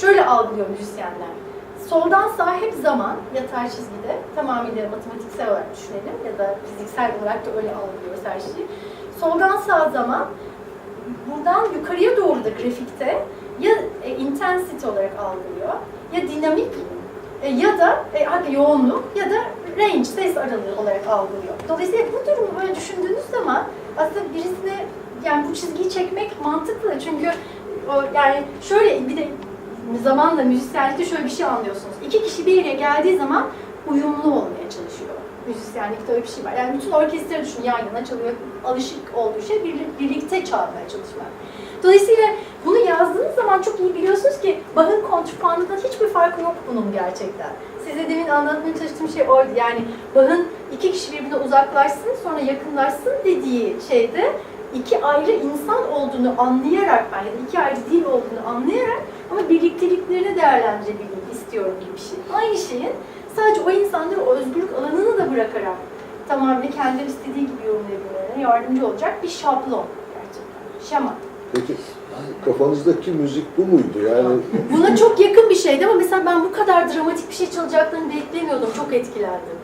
şöyle algılıyor müzisyenler. Soldan sağa hep zaman, yatay çizgide, tamamıyla matematiksel olarak düşünelim ya da fiziksel olarak da öyle algılıyoruz her şeyi. Soldan sağa zaman, buradan yukarıya doğru da grafikte ya e, intensity olarak algılıyor, ya dinamik e, ya da e, yoğunluk ya da range, ses aralığı olarak algılıyor. Dolayısıyla bu durumu böyle düşündüğünüz zaman aslında birisine yani bu çizgiyi çekmek mantıklı çünkü o, yani şöyle bir de zamanla müzisyenlikte şöyle bir şey anlıyorsunuz. İki kişi bir yere geldiği zaman uyumlu olmaya çalışıyor. Müzisyenlikte öyle bir şey var. Yani bütün orkestra düşün yan yana çalıyor. Alışık olduğu şey birli- birlikte çalmaya çalışmak. Dolayısıyla bunu yazdığınız zaman çok iyi biliyorsunuz ki Bach'ın kontrpuanında hiçbir farkı yok bunun gerçekten. Size demin anlatmaya çalıştığım şey oydu. Yani Bach'ın iki kişi birbirine uzaklaşsın sonra yakınlaşsın dediği şeyde iki ayrı insan olduğunu anlayarak ben ya da iki ayrı dil olduğunu anlayarak ama birlikteliklerini değerlendirebilmek istiyorum gibi bir şey. Aynı şeyin sadece o insanları o özgürlük alanını da bırakarak tamamen kendileri istediği gibi yorumlayabilmelerine yardımcı olacak bir şablon gerçekten. Şema. Peki kafanızdaki müzik bu muydu? Yani Buna çok yakın bir şeydi ama mesela ben bu kadar dramatik bir şey çalacaklarını beklemiyordum. Çok etkilendim.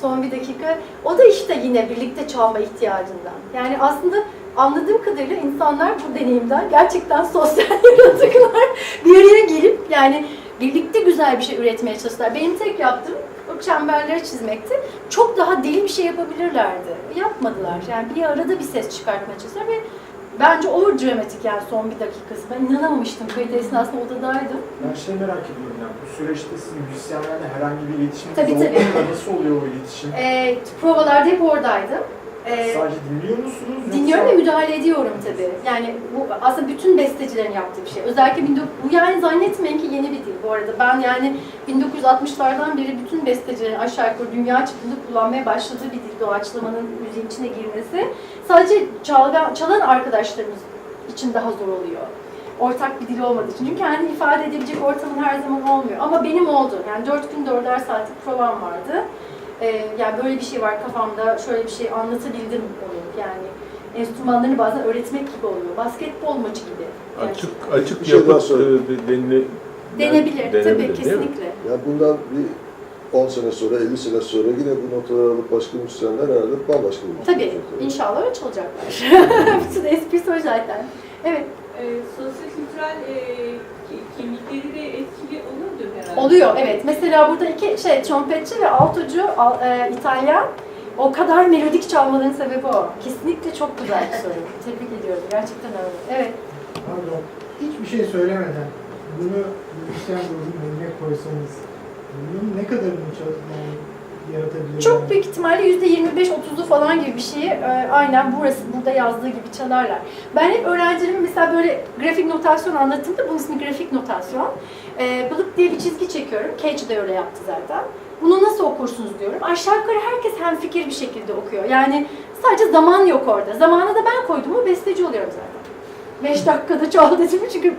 Son bir dakika. O da işte yine birlikte çalma ihtiyacından. Yani aslında anladığım kadarıyla insanlar bu deneyimden gerçekten sosyal yaratıklar bir araya gelip yani birlikte güzel bir şey üretmeye çalıştılar. Benim tek yaptığım o çemberleri çizmekti. Çok daha deli bir şey yapabilirlerdi. Yapmadılar. Yani bir arada bir ses çıkartmaya çalıştılar ve bence over dramatik yani son bir dakikası. Ben inanamamıştım. Kayıt esnasında odadaydım. Ben şey merak ediyorum yani bu süreçte sizin müzisyenlerle herhangi bir iletişiminiz Tabii, tabii. Nasıl oluyor o iletişim? Ee, provalarda hep oradaydım. Ee, Sadece dinliyor musunuz? yoksa- dinliyorum ve müdahale ediyorum tabii. Yani bu aslında bütün bestecilerin yaptığı bir şey. Özellikle 19 bu yani zannetmeyin ki yeni bir dil bu arada. Ben yani 1960'lardan beri bütün bestecilerin aşağı yukarı dünya çapında kullanmaya başladığı bir dil doğaçlamanın müziğin içine girmesi. Sadece çalgan, çalan arkadaşlarımız için daha zor oluyor. Ortak bir dil olmadığı için. Çünkü kendini ifade edebilecek ortamın her zaman olmuyor. Ama benim oldu. Yani 4 gün 4'er saatlik provam vardı. Ee, yani böyle bir şey var kafamda, şöyle bir şey anlatabildim onu. Yani enstrümanlarını bazen öğretmek gibi oluyor. Basketbol maçı gibi. Açık gerçekten. açık Bir şey daha yapıp e, denile, Denebilir, tabii denebilir, mi? kesinlikle. ya bundan bir 10 sene sonra, 50 sene sonra yine bu notaları alıp başka müzisyenler herhalde bambaşka bir Tabii, yapacaklar. inşallah öyle çalacaklar. Bütün esprisi o zaten. Evet, sosyo-kültürel e, ki- kimlikleri de etkili oluyordur herhalde. oluyor evet. Mesela burada iki şey, trompetçi ve altocu Al- e, İtalyan. O kadar melodik çalmaların sebebi o. Kesinlikle çok güzel bir soru. Tebrik ediyorum. Gerçekten öyle. Evet. Pardon, hiçbir şey söylemeden bunu müzisyen grubun önüne koysanız bunun ne kadarını çal- yani yaratabilir? Çok büyük ihtimalle yüzde 25-30'u falan gibi bir şeyi e, aynen burası burada yazdığı gibi çalarlar. Ben hep öğrencilerime mesela böyle grafik notasyon anlattığımda bunun ismi grafik notasyon. E, balık diye bir çizgi çekiyorum. Cage de öyle yaptı zaten. Bunu nasıl okursunuz diyorum. Aşağı yukarı herkes hemfikir bir şekilde okuyor. Yani sadece zaman yok orada. Zamanı da ben koydum mu besteci oluyorum zaten. 5 dakikada çal dedim çünkü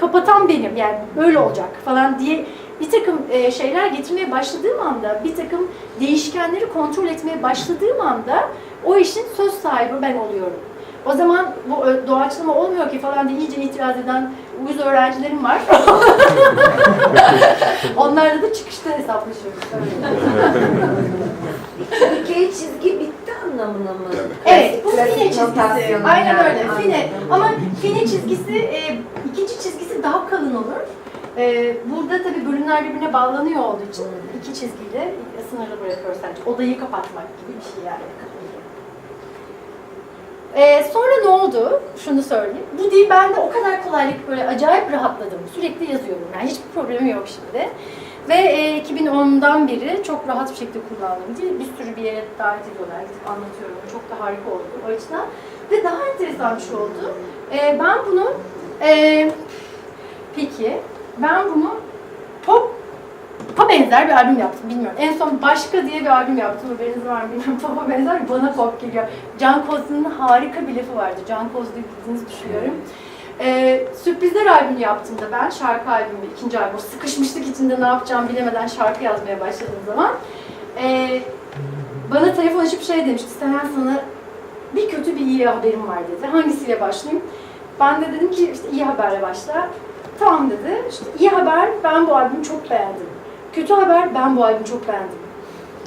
kapatan benim yani böyle olacak falan diye bir takım e, şeyler getirmeye başladığım anda, bir takım değişkenleri kontrol etmeye başladığım anda o işin söz sahibi ben oluyorum. O zaman bu doğaçlama olmuyor ki falan diye iyice itiraz eden uyuz öğrencilerim var. Onlarla da çıkışta hesaplaşıyoruz. Dikey çizgi bitti anlamına mı? Evet, bu fine çizgisi. Aynen öyle, fine. Ama fine çizgisi, e, ikinci çizgisi daha kalın olur. E, burada tabii bölümler birbirine bağlanıyor olduğu için iki çizgiyle sınırlı bırakıyoruz sadece. Odayı kapatmak gibi bir şey yani. E, sonra ne oldu? Şunu söyleyeyim. Bu dil bende o kadar kolaylık böyle acayip rahatladım. Sürekli yazıyorum yani hiçbir problemim yok şimdi. Ve e, 2010'dan beri çok rahat bir şekilde kullandığım dil. Bir sürü bir yere davet ediyorlar, gidip anlatıyorum. Çok da harika oldu o açıdan. Ve daha enteresan bir şey oldu. E, ben bunu, e, peki, ben bunu pop Pop'a benzer bir albüm yaptım bilmiyorum. En son Başka diye bir albüm yaptım. Haberiniz var mı bilmiyorum. Pop'a benzer bana pop geliyor. Can Kozlu'nun harika bir lafı vardı. Can Kozlu'yu bildiğinizi düşünüyorum. Ee, sürprizler albümü yaptım da ben. Şarkı albümü, ikinci albüm. Sıkışmışlık içinde ne yapacağımı bilemeden şarkı yazmaya başladığım zaman. Ee, bana telefon açıp şey demişti. Senen sana bir kötü bir iyi haberim var dedi. Hangisiyle başlayayım? Ben de dedim ki işte iyi haberle başla. Tamam dedi. İşte iyi haber ben bu albümü çok beğendim. Kötü haber ben bu albümü çok beğendim.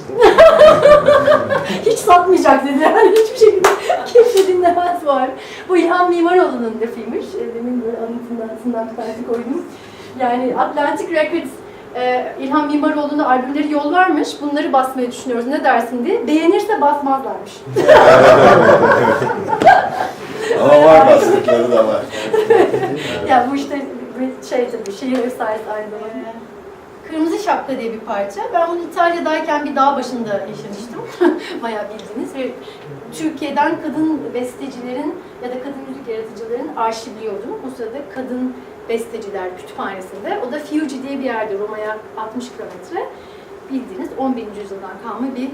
Hiç satmayacak dedi yani hiçbir şekilde kimse dinlemez albüm. Bu İlhan Mimaroğlu'nun lafıymış. E, Demin böyle anlatımdan aslında bir tanesi koydum. Yani Atlantic Records e, İlhan Mimaroğlu'na albümleri yollarmış. Bunları basmayı düşünüyoruz. Ne dersin diye. Beğenirse basmazlarmış. Ama var bastıkları da var. ya bu işte bir şehir efsanesi aynı zamanda. Kırmızı Şapka diye bir parça. Ben bunu İtalya'dayken bir dağ başında yaşamıştım. Bayağı bildiğiniz ve Türkiye'den kadın bestecilerin ya da kadın müzik yaratıcıların arşivliyordum. O sırada kadın besteciler kütüphanesinde. O da Fiuggi diye bir yerde Roma'ya 60 kilometre. Bildiğiniz 11. yüzyıldan kalma bir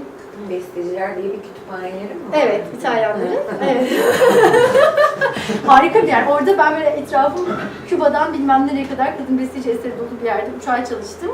Besteciler diye bir kütüphaneleri mi var? Evet, İtalyanların. Evet. Harika bir yer. Orada ben böyle etrafım Küba'dan bilmem nereye kadar kadın besteci eseri dolu bir yerde 3 ay çalıştım.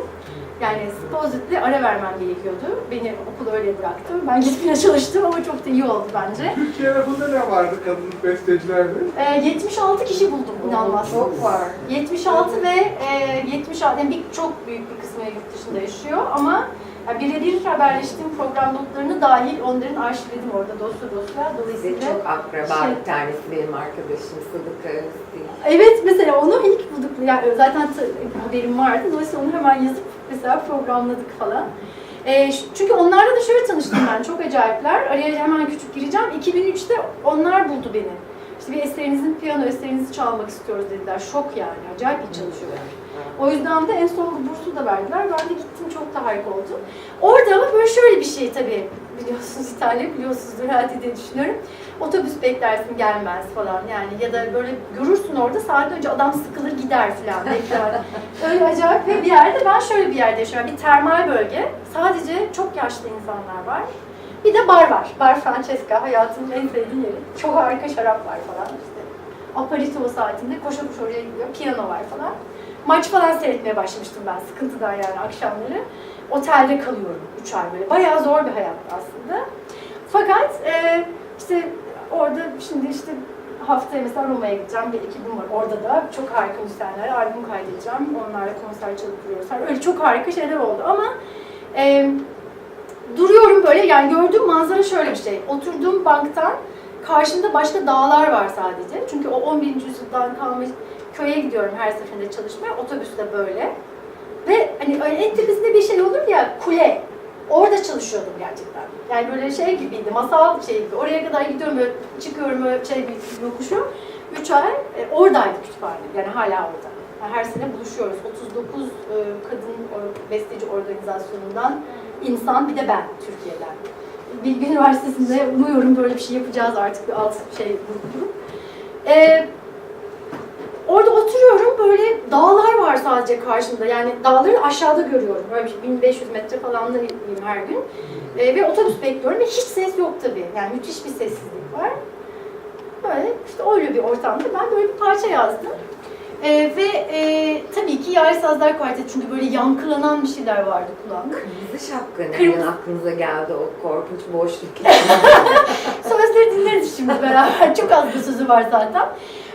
Yani supposedly ara vermem gerekiyordu. Beni okul öyle bıraktı. Ben gitmeye çalıştım ama çok da iyi oldu bence. Türkiye'de bunda ne vardı kadın bestecilerde? Ee, 76 kişi buldum inanmazsınız. Çok var. 76 ve e, 76 yani bir, çok büyük bir kısmı yurt dışında yaşıyor ama yani birebir haberleştiğim program notlarını dahil onların arşivledim orada dosya dosya. Size Dolayısıyla çok akraba Şey- bir tanesi benim arkadaşım Sıdık Öztürk. Evet mesela onu ilk bulduk. Yani zaten haberim vardı. Dolayısıyla onu hemen yazıp mesela programladık falan. Ş- çünkü onlarla da şöyle tanıştım ben. Çok acayipler. Araya hemen küçük gireceğim. 2003'te onlar buldu beni. İşte bir eserinizin piyano eserinizi çalmak istiyoruz dediler. Şok yani. Acayip iyi çalışıyorlar. O yüzden de en son bursu da verdiler. Ben de gittim çok da harika oldu. Orada ama böyle şöyle bir şey tabii. Biliyorsunuz İtalya biliyorsunuzdur herhalde diye düşünüyorum. Otobüs beklersin gelmez falan yani ya da böyle görürsün orada saat önce adam sıkılır gider falan bekler. Öyle acayip bir yerde ben şöyle bir yerde yaşıyorum. Bir termal bölge. Sadece çok yaşlı insanlar var. Bir de bar var. Bar Francesca hayatımın en sevdiğim yeri. Çok harika şarap var falan işte. Aperitivo saatinde koşa koşa oraya gidiyor. Piyano var falan. Maç falan seyretmeye başlamıştım ben sıkıntıdan yani akşamları. Otelde kalıyorum 3 ay böyle. Bayağı zor bir hayat aslında. Fakat e, işte orada şimdi işte haftaya mesela Roma'ya gideceğim. Bir ekibim var orada da. Çok harika müzisyenler. Albüm kaydedeceğim. Onlarla konser çalıp duruyoruz. Yani Öyle çok harika şeyler oldu ama e, duruyorum böyle yani gördüğüm manzara şöyle bir şey. Oturduğum banktan karşımda başka dağlar var sadece. Çünkü o 11. yüzyıldan kalmış köye gidiyorum her seferinde çalışmaya. Otobüs de böyle. Ve hani en tepesinde bir şey olur ya kule. Orada çalışıyordum gerçekten. Yani böyle şey gibiydi, masal şey gibi. Oraya kadar gidiyorum böyle çıkıyorum böyle şey bir yokuşu. Üç ay e, oradaydı kütüphane. Yani hala orada. Her sene buluşuyoruz. 39 e, kadın or- besteci organizasyonundan insan bir de ben Türkiye'den. Bilgi Üniversitesi'nde umuyorum böyle bir şey yapacağız artık bir alt şey grup grup. Orada oturuyorum böyle dağlar var sadece karşımda. Yani dağları aşağıda görüyorum. Böyle bir 1500 metre falanlar ineyim her gün. Ee, ve otobüs bekliyorum ve hiç ses yok tabii. Yani müthiş bir sessizlik var. Böyle işte öyle bir ortamda ben böyle bir parça yazdım. Ee, ve e, tabii ki Yari Sazlar Kuarteti çünkü böyle yankılanan bir şeyler vardı kulağımda. Kırmızı şapka nereden Kırmızı- aklınıza geldi o korkunç boşluk? Sözleri dinleriz şimdi beraber. Çok az bir sözü var zaten.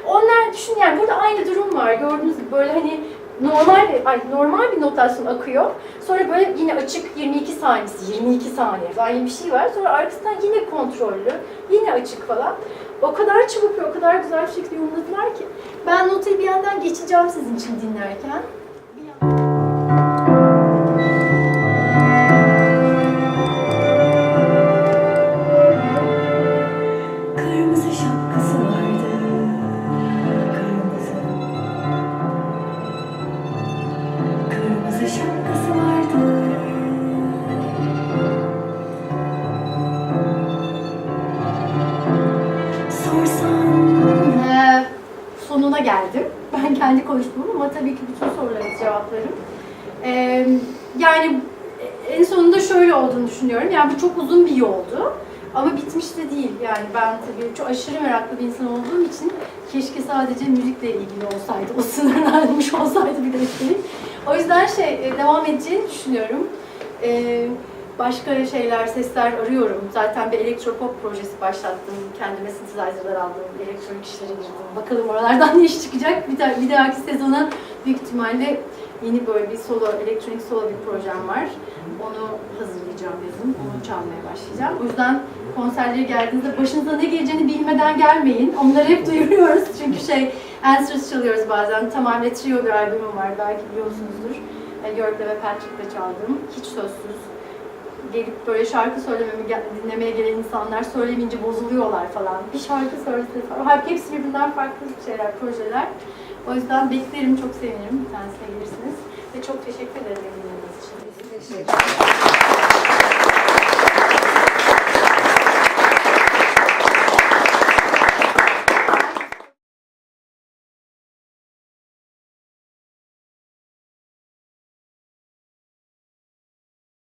Onlar düşün yani burada aynı durum var. Gördüğünüz gibi böyle hani normal ay, normal bir notasyon akıyor. Sonra böyle yine açık 22 saniyesi, 22 saniye aynı bir şey var. Sonra arkasından yine kontrollü, yine açık falan. O kadar çabuk ve o kadar güzel bir şekilde yorumladılar ki. Ben notayı bir yandan geçeceğim sizin için dinlerken. Ben kendi konuştum ama tabii ki bütün sorularınızı cevaplarım. Ee, yani en sonunda şöyle olduğunu düşünüyorum. Yani bu çok uzun bir yoldu. Ama bitmiş de değil. Yani ben tabii çok aşırı meraklı bir insan olduğum için keşke sadece müzikle ilgili olsaydı. O sınırlanmış olsaydı bir de. O yüzden şey e, devam edeceğini düşünüyorum. Ee, Başka şeyler, sesler arıyorum. Zaten bir elektropop projesi başlattım. Kendime synthesizer'lar aldım. Elektronik işlere girdim. Bakalım oralardan ne iş çıkacak. Bir, daha, bir dahaki sezona büyük ihtimalle yeni böyle bir solo, elektronik solo bir projem var. Onu hazırlayacağım yazın. Onu çalmaya başlayacağım. O yüzden konserlere geldiğinizde başınıza ne geleceğini bilmeden gelmeyin. Onları hep duyuruyoruz. Çünkü şey, Answers çalıyoruz bazen. Tamamen trio bir albümüm var. Belki biliyorsunuzdur. E, York'la ve Patrick'le çaldım. Hiç sözsüz. Gelip böyle şarkı söylememi dinlemeye gelen insanlar söylemeyince bozuluyorlar falan. Bir şarkı söylese falan. Halbuki hepsi birbirinden farklı şeyler, projeler. O yüzden beklerim, çok sevinirim. Bir tanesine gelirsiniz. Ve çok teşekkür ederim dinlediğiniz için. Teşekkür ederim.